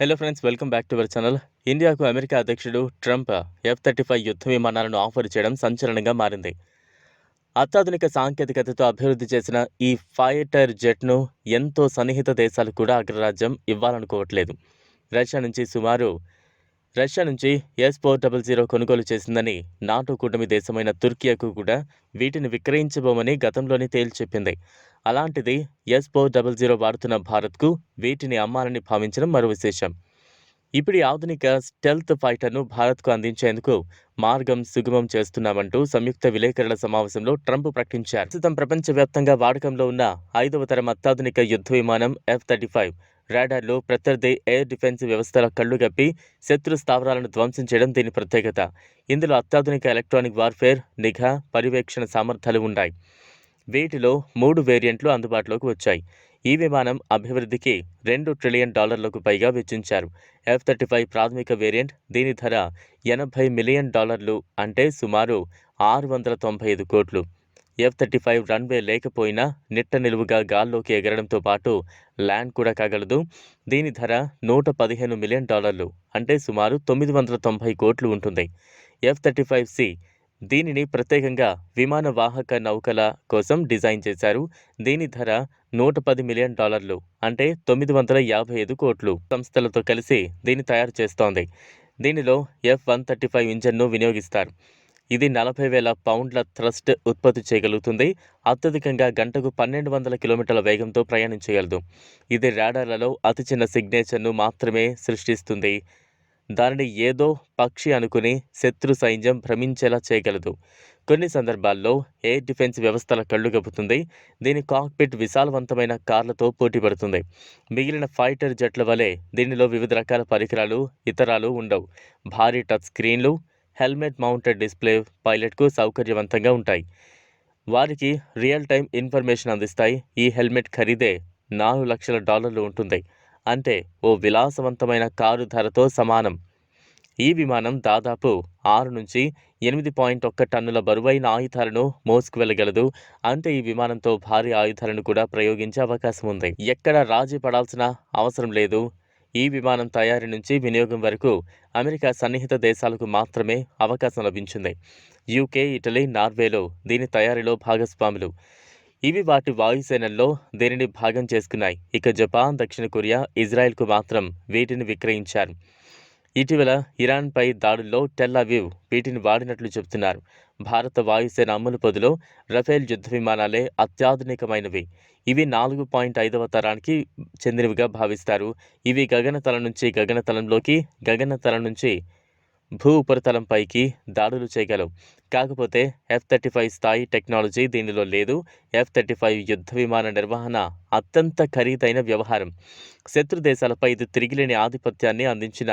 Hello friends welcome back to our channel ఇండియాకు America అధ్యక్షుడు Trump F thirty five యుద్ధ విమానాలను ఆఫర్ చేయడం సంచలనంగా మారింది. అత్యాధునిక సాంకేతికతతో అభివృద్ధి చేసిన ఈ ఫైటర్ జెట్ను ఎంతో సన్నిహిత దేశాలు కూడా అగ్రరాజ్యం ఇవ్వాలనుకోవట్లేదు. రష్యా నుంచి సుమారు రష్యా నుంచి ఎస్ ఫోర్ డబల్ జీరో కొనుగోలు చేసిందని నాటో కూటమి దేశమైన తుర్కియాకు కూడా వీటిని విక్రయించబోమని గతంలోనే తేల్చెప్పింది. అలాంటిది ఎస్ ఫోర్ డబల్ జీరో వాడుతున్న భారత్కు వీటిని అమ్మాలని భావించడం మరో విశేషం. ఇప్పుడు ఆధునిక స్టెల్త్ ఫైటర్ను భారత్కు అందించేందుకు మార్గం సుగమం చేస్తున్నామంటూ సంయుక్త విలేకరుల సమావేశంలో ట్రంప్ ప్రకటించారు. ప్రస్తుతం ప్రపంచవ్యాప్తంగా వాడకంలో ఉన్న ఐదవ తరం అత్యాధునిక యుద్ధ విమానం ఎఫ్ థర్టీ ఫైవ్ రాడార్లు ప్రత్యర్థి ఎయిర్ డిఫెన్స్ వ్యవస్థల కళ్ళుగప్పి శత్రు స్థావరాలను ధ్వంసం చేయడం దీని ప్రత్యేకత. ఇందులో అత్యాధునిక ఎలక్ట్రానిక్ వార్ఫేర్ నిఘా పర్యవేక్షణ సామర్థ్యాలు ఉన్నాయి. వీటిలో మూడు వేరియంట్లు అందుబాటులోకి వచ్చాయి. ఈ విమానం అభివృద్ధికి రెండు ట్రిలియన్ డాలర్లకు పైగా వెచ్చించారు. ఎఫ్ థర్టీ ఫైవ్ ప్రాథమిక వేరియంట్ దీని ధర ఎనభై మిలియన్ డాలర్లు అంటే సుమారు ఆరు వందల తొంభై ఐదు కోట్లు. ఎఫ్ థర్టీ ఫైవ్ రన్వే లేకపోయినా నిట్ట నిలువుగా గాల్లోకి ఎగరడంతో పాటు ల్యాండ్ కూడా కాగలదు. దీని ధర నూట పదిహేను మిలియన్ డాలర్లు అంటే సుమారు తొమ్మిది వందల తొంభై కోట్లు ఉంటుంది. ఎఫ్ థర్టీ ఫైవ్ సి దీనిని ప్రత్యేకంగా విమాన వాహక నౌకల కోసం డిజైన్ చేశారు. దీని ధర నూట పది మిలియన్ డాలర్లు అంటే తొమ్మిది వందల యాభై ఐదు కోట్లు సంస్థలతో కలిసి దీన్ని తయారు చేస్తోంది. దీనిలో ఎఫ్ వన్ థర్టీ ఫైవ్ ఇంజన్ను వినియోగిస్తారు. ఇది నలభై వేల పౌండ్ల థ్రస్ట్ ఉత్పత్తి చేయగలుగుతుంది. అత్యధికంగా గంటకు పన్నెండు వందల కిలోమీటర్ల వేగంతో ప్రయాణించగలదు. ఇది రాడార్లలో అతి చిన్న సిగ్నేచర్ను మాత్రమే సృష్టిస్తుంది. దానిని ఏదో పక్షి అనుకుని శత్రు సైన్యం భ్రమించేలా చేయగలదు. కొన్ని సందర్భాల్లో ఎయిర్ డిఫెన్స్ వ్యవస్థల కళ్ళు గప్పుతుంది దీని కాక్పిట్ విశాలవంతమైన కార్లతో పోటీ పడుతుంది మిగిలిన ఫైటర్ జట్ల వలె దీనిలో వివిధ రకాల పరికరాలు ఇతరాలు ఉండవు. భారీ టచ్ స్క్రీన్లు హెల్మెట్ మౌంటెడ్ డిస్ప్లే పైలట్కు సౌకర్యవంతంగా ఉంటాయి. వారికి రియల్ టైం ఇన్ఫర్మేషన్ అందిస్తాయి. ఈ హెల్మెట్ ఖరీదే నాలుగు లక్షల డాలర్లు ఉంటుంది. అంటే ఓ విలాసవంతమైన కారు ధరతో సమానం. ఈ విమానం దాదాపు ఆరు నుంచి ఎనిమిది పాయింట్ ఒక్క టన్నుల బరువైన ఆయుధాలను మోసుకు వెళ్ళగలదు. అంటే ఈ విమానంతో భారీ ఆయుధాలను కూడా ప్రయోగించే అవకాశం ఉంది. ఎక్కడ రాజీ పడాల్సిన అవసరం లేదు. ఈ విమానం తయారీ నుంచి వినియోగం వరకు అమెరికా సన్నిహిత దేశాలకు మాత్రమే అవకాశం లభించింది. యూకే ఇటలీ నార్వేలో దీని తయారీలో భాగస్వాములు. ఇవి వాటి వాయుసేనల్లో దీనిని భాగం చేసుకున్నాయి. ఇక జపాన్ దక్షిణ కొరియా ఇజ్రాయెల్కు మాత్రం వీటిని విక్రయించారు. ఇటీవల ఇరాన్పై దాడుల్లో టెల్లవీవ్ వీటిని వాడినట్లు చెబుతున్నారు. భారత వాయుసేన అమలు పొదులో రఫేల్ యుద్ధ విమానాలే అత్యాధునికమైనవి. ఇవి నాలుగు పాయింట్ ఐదవ తరానికి చెందినవిగా భావిస్తారు. ఇవి గగనతలం నుంచి గగనతలంలోకి గగనతలం నుంచి భూ ఉపరితలంపైకి దాడులు చేయగలవు. కాకపోతే ఎఫ్ థర్టీ ఫైవ్ స్థాయి టెక్నాలజీ దీనిలో లేదు. ఎఫ్ థర్టీ ఫైవ్ యుద్ధ విమాన నిర్వహణ అత్యంత ఖరీదైన వ్యవహారం. శత్రు దేశాలపై ఇది తిరిగిలేని ఆధిపత్యాన్ని అందించిన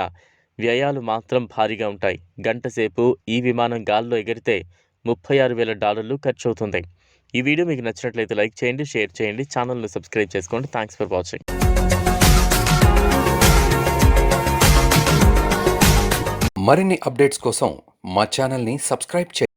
వ్యయాలు మాత్రం భారీగా ఉంటాయి. గంటసేపు ఈ విమానం గాల్లో ఎగిరితే ముప్పై ఆరు వేల డాలర్లు ఖర్చు అవుతుంది ఈ వీడియో మీకు నచ్చినట్లయితే లైక్ చేయండి షేర్ చేయండి ఛానల్ను సబ్స్క్రైబ్ చేసుకోండి. థ్యాంక్స్ ఫర్ వాచింగ్ మరిన్ని అప్డేట్స్ కోసం మా ఛానల్ని సబ్స్క్రైబ్ చేయండి.